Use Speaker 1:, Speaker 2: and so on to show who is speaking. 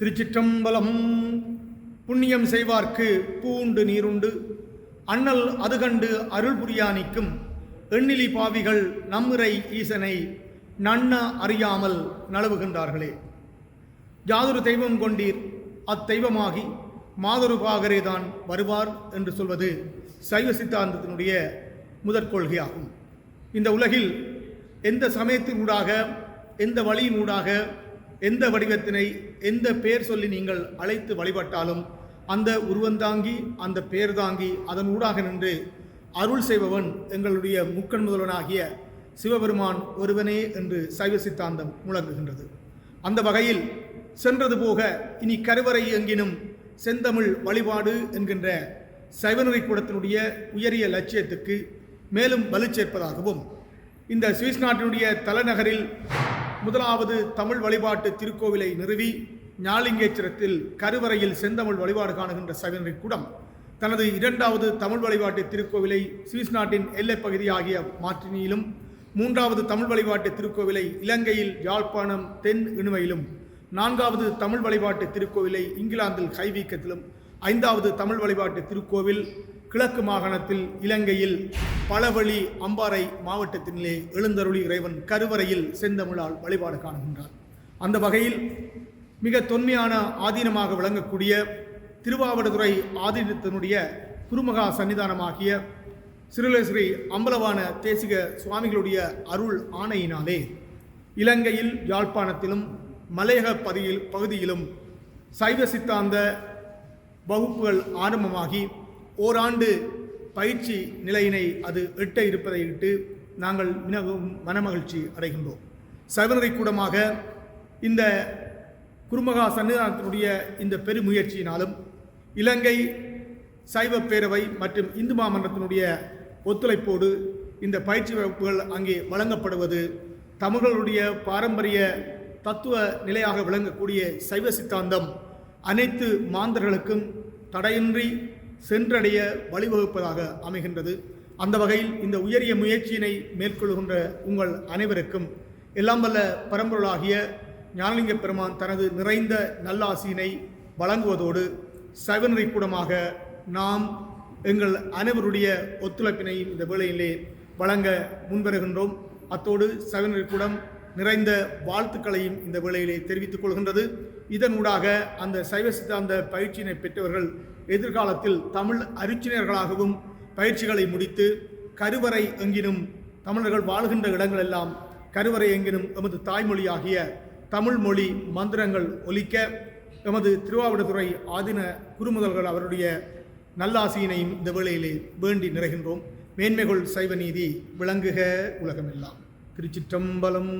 Speaker 1: திருச்சிற்றம்பலம். புண்ணியம் செய்வார்க்கு பூண்டு நீருண்டு. அண்ணல் அது கண்டு அருள் புரியானிக்கும். எண்ணிலி பாவிகள் நம்முறை ஈசனை நன்ன அறியாமல் நழுவுகின்றார்களே. யாதொரு தெய்வம் கொண்டீர் அத்தெய்வமாகி மாதொரு பாகரேதான் வருவார் என்று சொல்வது சைவ சித்தாந்தத்தினுடைய முதற் கொள்கையாகும் இந்த உலகில் எந்த சமயத்தினூடாக எந்த வழியினூடாக எந்த வடிவத்தினை எந்த பெயர் சொல்லி நீங்கள் அழைத்து வழிபட்டாலும் அந்த உருவந்தாங்கி அந்த பெயர் தாங்கி அதன் ஊடாக நின்று அருள் செய்பவன் எங்களுடைய முக்கண் முதல்வனாகிய சிவபெருமான் ஒருவனே என்று சைவ சித்தாந்தம் முழங்குகின்றது. அந்த வகையில் சென்றது போக இனி கருவறை எங்கினும் செந்தமிழ் வழிபாடு என்கின்ற சைவநெறி கூடத்தினுடைய உயரிய லட்சியத்துக்கு மேலும் வலு சேர்ப்பதாகவும் இந்த சுவிஸ் நாட்டினுடைய தலைநகரில் முதலாவது தமிழ் வழிபாட்டு திருக்கோவிலை நிறுவி ஞாலிங்கேச்சரத்தில் கருவறையில் செந்தமிழ் வழிபாடு காணுகின்ற சவினரி கூடம் தனது இரண்டாவது தமிழ் வழிபாட்டு திருக்கோவிலை சுவிஸ் நாட்டின் எல்லைப்பகுதியாகிய மாற்றினியிலும் மூன்றாவது தமிழ் வழிபாட்டு திருக்கோவிலை இலங்கையில் யாழ்ப்பாணம் தென் இணுவையிலும் நான்காவது தமிழ் வழிபாட்டு திருக்கோவிலை இங்கிலாந்தில் கைவீக்கத்திலும் ஐந்தாவது தமிழ் வழிபாட்டு திருக்கோவில் கிழக்கு மாகாணத்தில் இலங்கையில் பழவழி அம்பாறை மாவட்டத்தினிலே எழுந்தருளி இறைவன் கருவறையில் செந்தமிழால் வழிபாடு காணுகின்றார். அந்த வகையில் மிக தொன்மையான ஆதீனமாக விளங்கக்கூடிய திருவாவடுதுறை ஆதீனத்தினுடைய குருமகா சன்னிதானமாகிய சிறுலேஸ்ரீ அம்பலவான தேசிக சுவாமிகளுடைய அருள் ஆணையினாலே இலங்கையில் யாழ்ப்பாணத்திலும் மலையக பகுதியில் பகுதியிலும் சைவ சித்தாந்த வகுப்புகள் ஆரம்பமாகி ஓராண்டு பயிற்சி நிலையினை அது எட்ட இருப்பதை இட்டு நாங்கள் மிகவும் மனமகிழ்ச்சி அடைகின்றோம். சபரிமலை கூடமாக இந்த குருமகா சன்னிதானத்தினுடைய இந்த பெருமுயற்சியினாலும் இலங்கை சைவ பேரவை மற்றும் இந்து மாமன்றத்தினுடைய ஒத்துழைப்போடு இந்த பயிற்சி வகுப்புகள் அங்கே வழங்கப்படுவது தமிழர்களுடைய பாரம்பரிய தத்துவ நிலையாக விளங்கக்கூடிய சைவ சித்தாந்தம் அனைத்து மாந்தர்களுக்கும் தடையின்றி சென்றடைய வழிவகுப்பதாக அமைகின்றது. அந்த வகையில் இந்த உயரிய முயற்சியினை மேற்கொள்கின்ற உங்கள் அனைவருக்கும் எல்லாம் வல்ல பரம்பொருளாகிய ஞானலிங்க பெருமான் தனது நிறைந்த நல்லாசியினை வழங்குவதோடு சைவநெறி கூடமாக நாம் எங்கள் அனைவருடைய ஒத்துழைப்பினை இந்த வேளையிலே வழங்க முன்வருகின்றோம். அத்தோடு சைவநெறி கூடம் நிறைந்த வாழ்த்துக்களையும் இந்த வேளையிலே தெரிவித்துக் கொள்கின்றது. இதனூடாக அந்த சைவ சித்தாந்த பயிற்சியினை பெற்றவர்கள் எதிர்காலத்தில் தமிழ் அறிஞர்களாகவும் பயிற்சிகளை முடித்து கருவறை எங்கினும் தமிழர்கள் வாழ்கின்ற இடங்களெல்லாம் கருவறை எங்கினும் எமது தாய்மொழியாகிய தமிழ் மொழி மந்திரங்கள் ஒலிக்க எமது திருவாவடுதுறை ஆதின குருமுதல்கள் அவருடைய நல்லாசியினையும் இந்த வேளையிலே வேண்டி நிறைகின்றோம். மேன்மைகள் சைவ நீதி விளங்குக உலகமெல்லாம். திருச்சிற்றம்பலம்